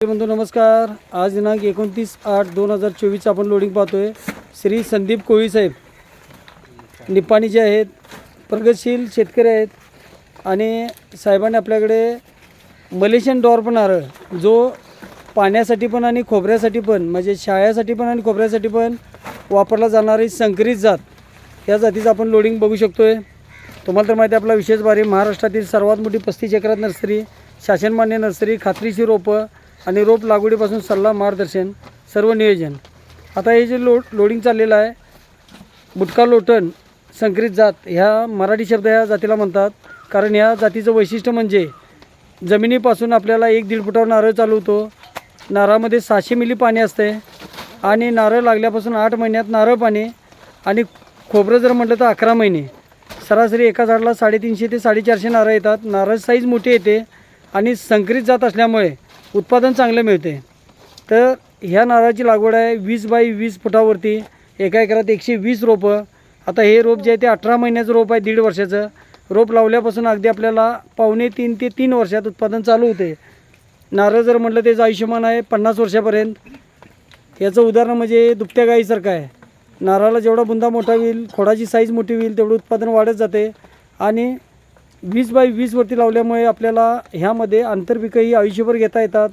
बंधू नमस्कार. आज दिनांक एकोणतीस आठ दोन हजार चोवीस आपण लोडिंग पाहतोय. श्री संदीप कोळी साहेब. निपाणी जे आहेत प्रगतशील शेतकरी आहेत आणि साहेबांनी आपल्याकडे मलेशियन डॉर पण नारळ जो पाण्यासाठी पण आणि खोबऱ्यासाठी पण म्हणजे शाळ्यासाठी पण आणि खोबऱ्यासाठी पण वापरला जाणारी संकरित जात या जातीचं आपण लोडिंग बघू शकतो आहे तुम्हाला तर माहिती आहे आपला विशेष बारी महाराष्ट्रातील सर्वात मोठी पस्तीस एकरात नर्सरी शासनमान्य नर्सरी खात्रीशी रोपं आणि रोप लागवडीपासून सल्ला मार्गदर्शन सर्व नियोजन. आता हे जे लो लोडिंग चाललेलं आहे बुटका लोटण संकरित जात ह्या मराठी शब्द ह्या जातीला म्हणतात. कारण ह्या जातीचं वैशिष्ट्य म्हणजे जमिनीपासून आपल्याला एक दीड फुटावर नारळ चालू होतो. नारळामध्ये सहाशे मिली पाणी असते. आणि नारळ लागल्यापासून आठ महिन्यात नारळ पाणी आणि खोबरं जर म्हटलं तर अकरा महिने. सरासरी एका झाडाला साडेतीनशे ते साडेचारशे नारळ येतात. नारळ साईज मोठी येते आणि संकरित जात असल्यामुळे उत्पादन चांगलं मिळते. तर ह्या नारळाची लागवड आहे वीस बाय वीस फुटावरती. एका एकरात एकशे वीस रोपं. आता हे रोप जे आहे ते अठरा महिन्याचं रोप आहे दीड वर्षाचं. रोप लावल्यापासून अगदी आपल्याला पावणे तीन ते तीन वर्षात उत्पादन चालू होते. नारळ जर म्हटलं त्याचं आयुष्यमान आहे पन्नास वर्षापर्यंत. याचं उदाहरण म्हणजे दुभत्या गाईसारखं आहे. नारळाला जेवढा बुंदा मोठा होईल खोडाची साईज मोठी होईल तेवढं उत्पादन वाढत जाते. आणि वीस बाय वीसवरती लावल्यामुळे आपल्याला ह्यामध्ये आंतरपिकंही आयुष्यभर घेता येतात.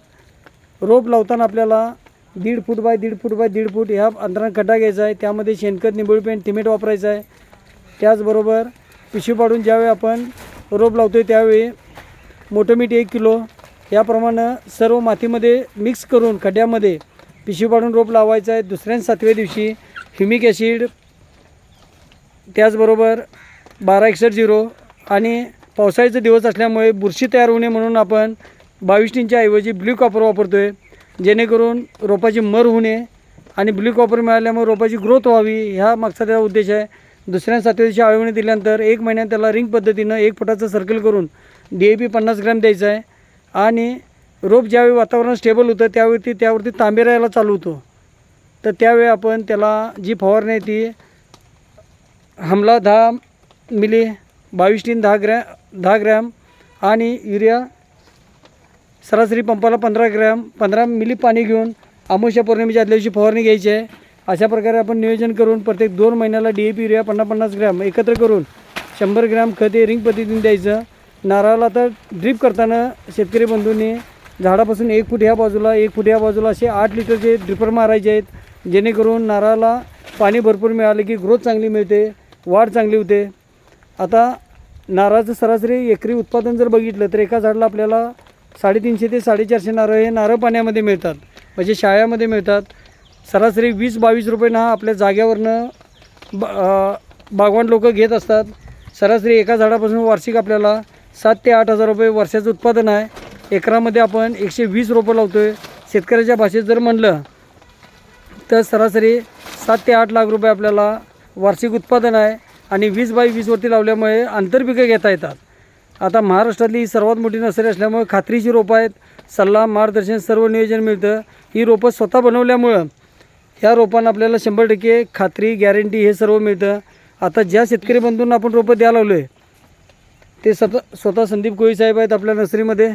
रोप लावताना आपल्याला दीड फूट बाय दीड फूट बाय दीड फूट ह्या अंतरानं खड्डा घ्यायचा आहे. त्यामध्ये शेणखत निंबळी पेंट थिमेट वापरायचं आहे. त्याचबरोबर पिशवी पाडून ज्यावेळी आपण रोप लावतो आहे त्यावेळी मोठं मीठ एक किलो याप्रमाणे सर्व मातीमध्ये मिक्स करून खड्ड्यामध्ये पिशवी पाडून रोप लावायचं आहे. दुसऱ्या सातव्या दिवशी ह्युमिक ॲसिड त्याचबरोबर बारा एकसष्ट झिरो आणि पावसाळ्याचे दिवस असल्यामुळे बुरशी तयार होऊ नये म्हणून आपण बावीस ऐवजी ब्ल्यू कॉपर वापरतो आहे जेणेकरून रोपाची मर होऊ नये आणि ब्ल्यू कॉपर मिळाल्यामुळे रोपाची ग्रोथ व्हावी ह्या मागचा त्याचा उद्देश आहे. दुसऱ्या सातव्याची सातव्या आळवणी दिल्यानंतर एक महिन्यात त्याला रिंग पद्धतीनं एक फुटाचं सर्कल करून डी ए पी पन्नास ग्रॅम द्यायचं आहे. आणि रोप ज्यावेळी वातावरण स्टेबल होतं त्यावरती त्यावरती तांबे राहायला चालू होतो. तर त्यावेळी आपण त्याला जी फवारणी आहे ती हमला दहा मिली बावीस टीन दहा ग्रॅ दहा ग्रॅम आणि युरिया सरासरी पंपाला पंधरा ग्रॅम पंधरा मिली पाणी घेऊन अमावस्या पौर्णिमेच्या आदल्या दिवशी फवारणी घ्यायची आहे. अशा प्रकारे आपण नियोजन करून प्रत्येक दोन महिन्याला डी ए पी युरिया पन्नास पन्नास ग्रॅम एकत्र करून शंभर ग्रॅम खत हे रिंग पद्धतीने द्यायचं. नारळाला तर ड्रीप करताना शेतकरी बंधूंनी झाडापासून एक फूट ह्या बाजूला एक फूट ह्या बाजूला असे आठ लिटरचे ड्रिपर मारायचे आहेत. जेणेकरून नारळाला पाणी भरपूर मिळालं की ग्रोथ चांगली मिळते वाढ चांगली होते. आता नारळाचं सरासरी एकरी उत्पादन जर बघितलं तर एका झाडाला आपल्याला साडेतीनशे ते साडेचारशे नारळ हे नारळ पाण्यामध्ये मिळतात. म्हणजे शाळ्यामध्ये मिळतात. सरासरी वीस बावीस रुपये हा आपल्या जाग्यावरनं बा बागवान लोकं घेत असतात. सरासरी एका झाडापासून वार्षिक आपल्याला सात ते आठ हजार रुपये वर्षाचं उत्पादन आहे. एकरामध्ये आपण एकशे वीस रोपं लावतो आहे शेतकऱ्याच्या भाषेत जर म्हणलं तर सरासरी सात ते आठ लाख रुपये आपल्याला वार्षिक उत्पादन आहे. आणि वीस बाय वीसवरती लावल्यामुळे आंतरपिकं घेता येतात. आता महाराष्ट्रातली ही सर्वात मोठी नर्सरी असल्यामुळे खात्रीची रोपं आहेत. सल्ला मार्गदर्शन सर्व नियोजन मिळतं. ही रोपं स्वतः बनवल्यामुळं ह्या रोपांना आपल्याला शंभर टक्के खात्री गॅरंटी हे सर्व मिळतं. आता ज्या शेतकरी बंधूंना आपण रोपं द्यायला लावलं आहे ते स्वतः स्वतः संदीप कोळी साहेब आहेत आपल्या नर्सरीमध्ये.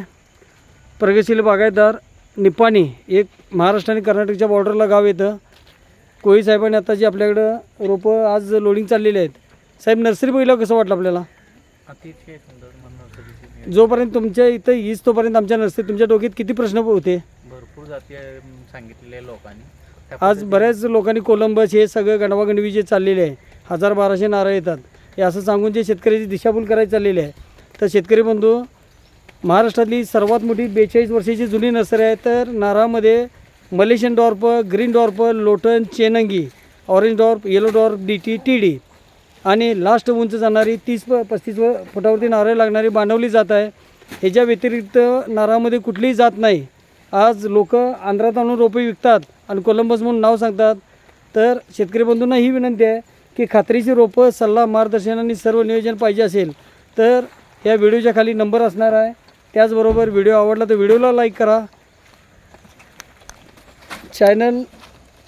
प्रगतशील बागायतदार निपाणी एक महाराष्ट्र आणि कर्नाटकच्या बॉर्डरला गाव येतं. कोळी साहेबांनी आता जी आपल्याकडं रोपं आज लोडिंग चाललेली आहेत साहेब नर्सरी बघितलं कसं वाटलं आपल्याला? अतिशय सुंदर मनोरंजक जोपर्यंत तुमच्या इथं येईस तोपर्यंत आमच्या नर्सरी तुमच्या डोक्यात किती प्रश्न होते? भरपूर जाती सांगितलेल्या लोकांनी. त्या आज बऱ्याच लोकांनी कोलंबस हे सगळं गणवागणवी जे चाललेले आहे हजार बाराशे नारळ येतात. हे असं सांगून जे शेतकऱ्याची दिशाभूल करायची चाललेली आहे. तर शेतकरी बंधू महाराष्ट्रातली सर्वात मोठी बेचाळीस वर्षाची जुनी नर्सरी आहे तर नारळामध्ये मलेशियन डॉर्प ग्रीन डॉर्प लोटन चेनंगी orange dwarf yellow dwarf D T T D. आणि लास्ट उंच जाणारी तीस प पस्तीस व फुटावरती नारळ लागणारी बांधवली जात आहे. ह्याच्या व्यतिरिक्त नारळामध्ये कुठलीही जात नाही. आज लोक आंध्रात आणून रोपे विकतात आणि कोलंबस म्हणून नाव सांगतात. तर शेतकरी बंधूंना ही विनंती आहे की खात्रीची रोपं सल्ला मार्गदर्शन आणि सर्व नियोजन पाहिजे असेल तर या व्हिडिओच्या खाली नंबर असणार आहे. त्याचबरोबर व्हिडिओ आवडला तर व्हिडिओला लाईक करा. चॅनल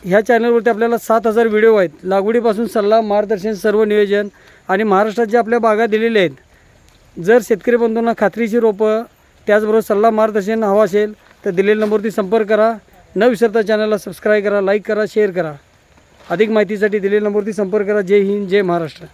ह्या चॅनलवरती आपल्याला सात हजार व्हिडिओ आहेत. लागवडीपासून सल्ला मार्गदर्शन सर्व नियोजन आणि महाराष्ट्रात जे आपल्या बागा दिलेल्या आहेत जर शेतकरी बंधूंना खात्रीची रोपं त्याचबरोबर सल्ला मार्गदर्शन हवं असेल तर दिलेल्या नंबरवरती संपर्क करा. न विसरता चॅनलला सबस्क्राईब करा लाईक करा शेअर करा. अधिक माहितीसाठी दिलेल्या नंबरवरती संपर्क करा. जय हिंद जय महाराष्ट्र.